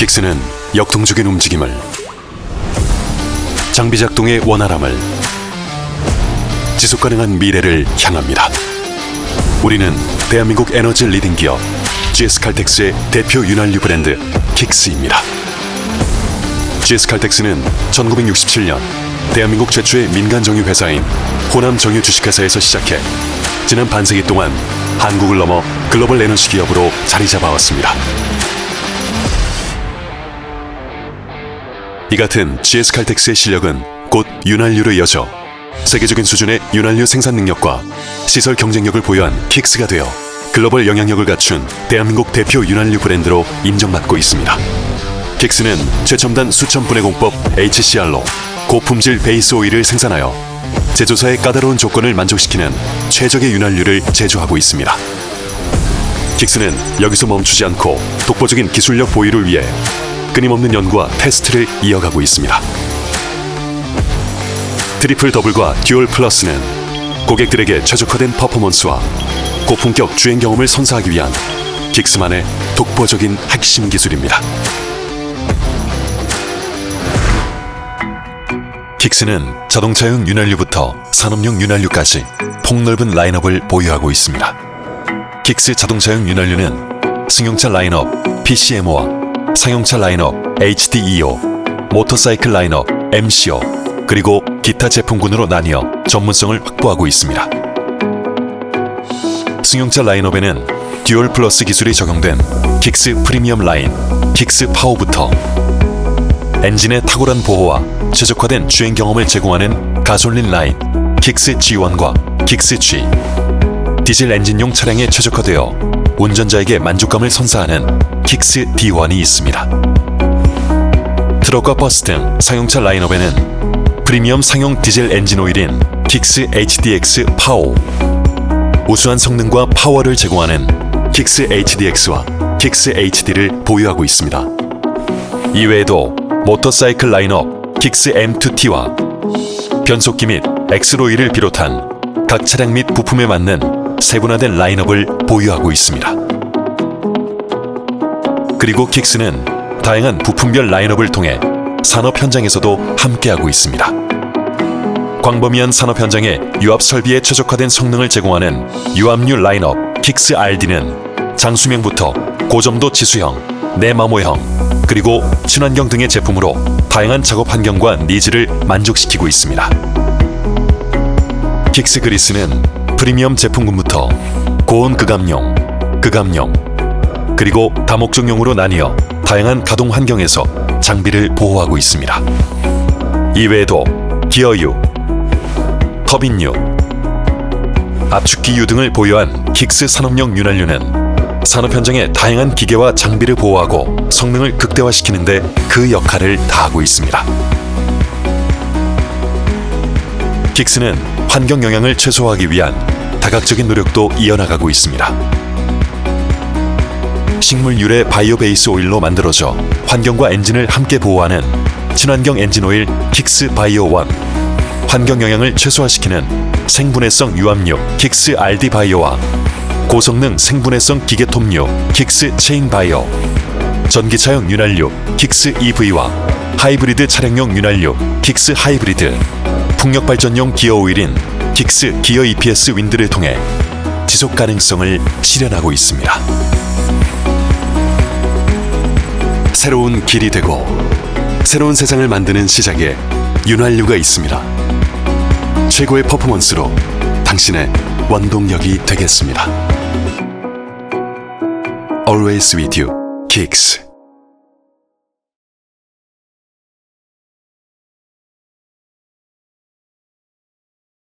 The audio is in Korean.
긱스는 역동적인 움직임을 장비 작동의 원활함을 지속 가능한 미래를 향합니다. 우리는 대한민국 에너지 리딩 기업 GS 칼텍스의 대표 윤활유 브랜드 긱스입니다. GS 칼텍스는 1967년 대한민국 최초의 민간 정유 회사인 호남 정유 주식회사에서 시작해 지난 반세기 동안 한국을 넘어 글로벌 에너지 기업으로 자리 잡아왔습니다. 이 같은 GS 칼텍스의 실력은 곧 윤활유로 이어져 세계적인 수준의 윤활유 생산 능력과 시설 경쟁력을 보유한 킥스가 되어 글로벌 영향력을 갖춘 대한민국 대표 윤활유 브랜드로 인정받고 있습니다. 킥스는 최첨단 수천 분해 공법 HCR로 고품질 베이스 오일을 생산하여 제조사의 까다로운 조건을 만족시키는 최적의 윤활유를 제조하고 있습니다. 킥스는 여기서 멈추지 않고 독보적인 기술력 보유를 위해 끊임없는 연구와 테스트를 이어가고 있습니다. 트리플 더블과 듀얼 플러스는 고객들에게 최적화된 퍼포먼스와 고품격 주행 경험을 선사하기 위한 긱스만의 독보적인 핵심 기술입니다. 킥스는 자동차용 윤활유부터 산업용 윤활유까지 폭넓은 라인업을 보유하고 있습니다. 킥스 자동차용 윤활유는 승용차 라인업 PCMO와 상용차 라인업 HDEO, 모터사이클 라인업 MCO, 그리고 기타 제품군으로 나뉘어 전문성을 확보하고 있습니다. 승용차 라인업에는 듀얼 플러스 기술이 적용된 킥스 프리미엄 라인, 킥스 파워부터 엔진의 탁월한 보호와 최적화된 주행 경험을 제공하는 가솔린 라인 킥스 G1과 킥스 G 디젤 엔진용 차량에 최적화되어 운전자에게 만족감을 선사하는 킥스 D1이 있습니다. 트럭과 버스 등 상용차 라인업에는 프리미엄 상용 디젤 엔진 오일인 킥스 HDX 파워 우수한 성능과 파워를 제공하는 킥스 HDX와 킥스 HD를 보유하고 있습니다. 이외에도 모터사이클 라인업 킥스 M2T와 변속기 및 엑스로이를 비롯한 각 차량 및 부품에 맞는 세분화된 라인업을 보유하고 있습니다. 그리고 킥스는 다양한 부품별 라인업을 통해 산업 현장에서도 함께하고 있습니다. 광범위한 산업 현장에 유압 설비에 최적화된 성능을 제공하는 유압류 라인업 킥스 RD는 장수명부터 고점도 지수형, 내마모형, 그리고 친환경 등의 제품으로 다양한 작업 환경과 니즈를 만족시키고 있습니다. 킥스 그리스는 프리미엄 제품군부터 고온 극압용, 극압용, 그리고 다목적용으로 나뉘어 다양한 가동 환경에서 장비를 보호하고 있습니다. 이외에도 기어유, 터빈유, 압축기유 등을 보유한 킥스 산업용 윤활유는 산업 현장의 다양한 기계와 장비를 보호하고 성능을 극대화시키는데 그 역할을 다하고 있습니다. 킥스는 환경 영향을 최소화하기 위한 다각적인 노력도 이어나가고 있습니다. 식물 유래 바이오 베이스 오일로 만들어져 환경과 엔진을 함께 보호하는 친환경 엔진 오일 킥스 바이오 원, 환경 영향을 최소화시키는 생분해성 유압류 킥스 RD 바이오와 고성능 생분해성 기계톱류 킥스 체인 바이오, 전기차용 윤활유 킥스 EV와 하이브리드 차량용 윤활유 킥스 하이브리드, 풍력 발전용 기어 오일인 킥스 기어 EPS 윈드를 통해 지속 가능성을 실현하고 있습니다. 새로운 길이 되고 새로운 세상을 만드는 시작에 윤활유가 있습니다. 최고의 퍼포먼스로 당신의 원동력이 되겠습니다. Always with you, Kicks.